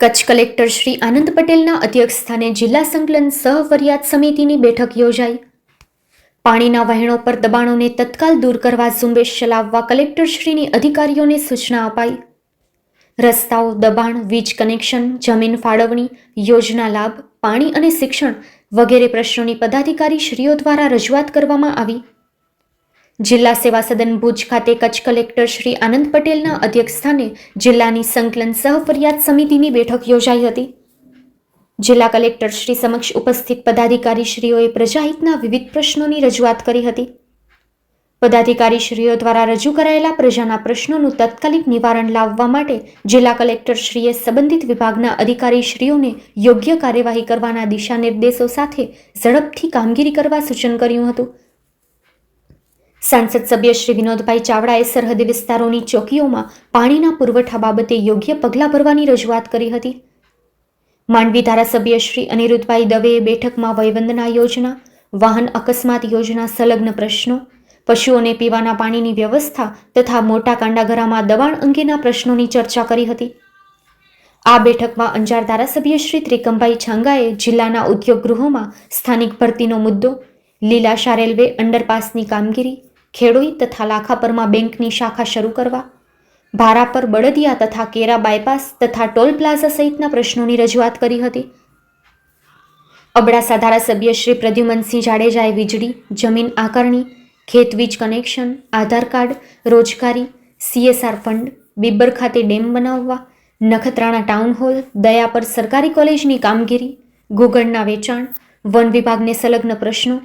Kutch collector Shri આનંદ પટેલના અધ્યક્ષસ્થાને જિલ્લા સંકલન સહ ફરિયાદ સમિતિની બેઠક યોજાઈ. પાણીના વહેણો પર દબાણોને તત્કાલ દૂર કરવા ઝુંબેશ ચલાવવા કલેક્ટરશ્રીની અધિકારીઓને સૂચના અપાઈ. રસ્તાઓ, દબાણ, વીજ કનેક્શન, જમીન ફાળવણી, યોજના લાભ, પાણી અને શિક્ષણ વગેરે પ્રશ્નોની પદાધિકારી શ્રીઓ દ્વારા રજૂઆત કરવામાં આવી. જિલ્લા સેવા સદન ભુજ ખાતે કચ્છ કલેક્ટર શ્રી આનંદ પટેલના અધ્યક્ષસ્થાને જિલ્લાની સંકલન સહફરિયાદ સમિતિની બેઠક યોજાઈ હતી. જિલ્લા કલેક્ટર શ્રી સમક્ષ ઉપસ્થિત પદાધિકારી શ્રીઓએ પ્રજાહિતના વિવિધ પ્રશ્નોની રજૂઆત કરી હતી. પદાધિકારી શ્રીઓ દ્વારા રજૂ કરાયેલા પ્રજાના પ્રશ્નોનું તાત્કાલિક નિવારણ લાવવા માટે જિલ્લા કલેક્ટર શ્રીએ સંબંધિત વિભાગના અધિકારી શ્રીઓને યોગ્ય કાર્યવાહી કરવાના દિશા નિર્દેશો સાથે ઝડપથી કામગીરી કરવા સૂચન કર્યું હતું. સાંસદ સભ્ય શ્રી વિનોદભાઈ ચાવડાએ સરહદી વિસ્તારોની ચોકીઓમાં પાણીના પુરવઠા બાબતે યોગ્ય પગલાં ભરવાની રજૂઆત કરી હતી. માંડવી ધારાસભ્ય શ્રી અનિરુદ્ધભાઈ દવેએ બેઠકમાં વયવંદના યોજના, વાહન અકસ્માત યોજના સંલગ્ન પ્રશ્નો, પશુઓને પીવાના પાણીની વ્યવસ્થા તથા મોટા કાંડાગરામાં દબાણ અંગેના પ્રશ્નોની ચર્ચા કરી હતી. આ બેઠકમાં અંજાર ધારાસભ્ય શ્રી ત્રિકમભાઈ છાંગાએ જિલ્લાના ઉદ્યોગ ગૃહોમાં સ્થાનિક ભરતીનો મુદ્દો લીલાશા રેલવે અંડરપાસની કામગીરી ખેડોઈ તથા લાખાપરમાં બેંકની શાખા શરૂ કરવા, ભારા પર બળદિયા તથા કેરા બાયપાસ તથા ટોલ પ્લાઝા સહિતના પ્રશ્નોની રજૂઆત કરી હતી. અબડાસા ધારાસભ્ય શ્રી પ્રદ્યુમનસિંહ જાડેજાએ વીજળી, જમીન આકારણી, ખેત વીજ કનેક્શન, આધાર કાર્ડ, રોજગારી, સીએસઆર ફંડ, બિબ્બર ખાતે ડેમ બનાવવા, નખત્રાણા ટાઉન હોલ, દયા પર સરકારી કોલેજની કામગીરી ગુગળના વેચાણ, વન વિભાગને સંલગ્ન પ્રશ્નો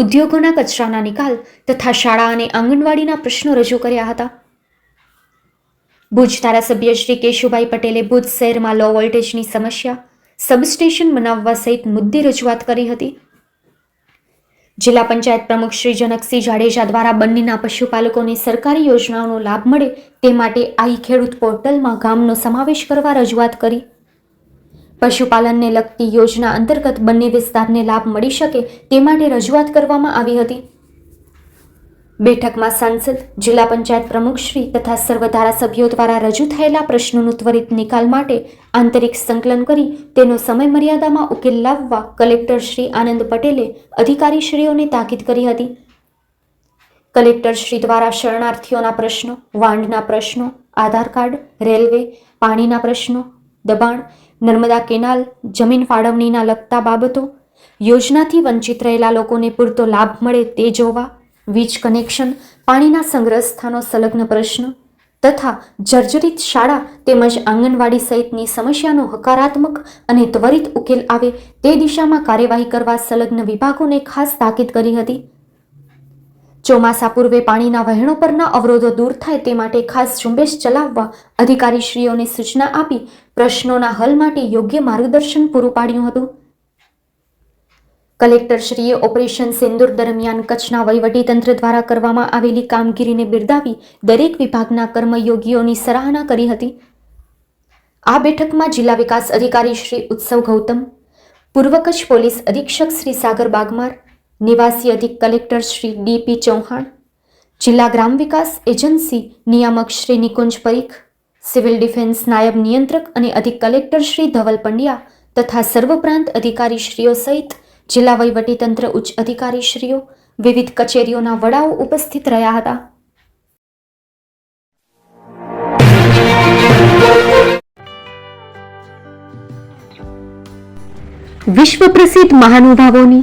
ઉદ્યોગોના કચરાના નિકાલ તથા શાળા અને આંગણવાડીના પ્રશ્નો રજૂ કર્યા હતા. ભુજ ધારાસભ્ય શ્રી કેશુભાઈ પટેલે ભુજ શહેરમાં લો વોલ્ટેજની સમસ્યા સબસ્ટેશન બનાવવા સહિત મુદ્દે રજૂઆત કરી હતી. જિલ્લા પંચાયત પ્રમુખ શ્રી જનકસિંહ જાડેજા દ્વારા બંનેના પશુપાલકોને સરકારી યોજનાઓનો લાભ મળે તે માટે આઈ ખેડૂત પોર્ટલમાં ગામનો સમાવેશ કરવા રજૂઆત કરી. પશુપાલનને લગતી યોજના અંતર્ગત બંને વિસ્તારને લાભ મળી શકે તે માટે રજૂઆત કરવામાં આવી હતી. બેઠકમાં સાંસદ, જિલ્લા પંચાયત પ્રમુખશ્રી તથા સર્વ ધારાસભ્યો દ્વારા રજૂ થયેલા પ્રશ્નોનું ત્વરિત નિકાલ માટે આંતરિક સંકલન કરી તેનો સમય મર્યાદામાં ઉકેલ લાવવા કલેક્ટર શ્રી આનંદ પટેલે અધિકારીશ્રીઓને તાકીદ કરી હતી. કલેક્ટર શ્રી દ્વારા શરણાર્થીઓના પ્રશ્નો, વાંડના પ્રશ્નો, આધાર કાર્ડ, રેલવે, પાણીના પ્રશ્નો, દબાણ નર્મદા કેનાલ, જમીન ફાળવણીના લગતા બાબતો, યોજનાથી વંચિત રહેલા લોકોને પૂરતો લાભ મળે તે જોવા, વીજ કનેક્શન, પાણીના સંગ્રહ સ્થાનો સંલગ્ન પ્રશ્ન, તથા જર્જરિત શાળા તેમજ આંગણવાડી સહિતની સમસ્યાનો હકારાત્મક અને ત્વરિત ઉકેલ આવે તે દિશામાં કાર્યવાહી કરવા સંલગ્ન વિભાગોને ખાસ તાકીદ કરી હતી. ચોમાસા પૂર્વે પાણીના વહેણો પરના અવરોધો દૂર થાય તે માટે ખાસ ઝુંબેશ ચલાવવા અધિકારીશ્રીઓને સૂચના આપી પ્રશ્નોના હલ માટે યોગ્ય માર્ગદર્શન પૂરું પાડ્યું હતું. કલેક્ટરશ્રીએ ઓપરેશન સિંદૂર દરમિયાન કચ્છના વહીવટીતંત્ર દ્વારા કરવામાં આવેલી કામગીરીને બિરદાવી દરેક વિભાગના કર્મયોગીઓની સરાહના કરી હતી. આ બેઠકમાં જિલ્લા વિકાસ અધિકારી શ્રી ઉત્સવ ગૌતમ, પૂર્વ કચ્છ પોલીસ અધિક્ષક શ્રી સાગર બાગમાર નિવાસી અધિક કલેક્ટર શ્રી ડીપી ચૌહાણ, જિલ્લા ગ્રામ વિકાસ એજન્સી નિયામક શ્રી નિકુંજ પરીખ, સિવિલ ડિફેન્સ નાયબ નિયંત્રક અને અધિક કલેક્ટર શ્રી ધવલ પંડ્યા તથા સર્વપ્રાંત અધિકારીશ્રીઓ સહિત જિલ્લા વહીવટીતંત્ર ઉચ્ચ અધિકારીશ્રીઓ, વિવિધ કચેરીઓના વડાઓ ઉપસ્થિત રહ્યા હતા. વિશ્વ પ્રસિદ્ધ મહાનુભાવોની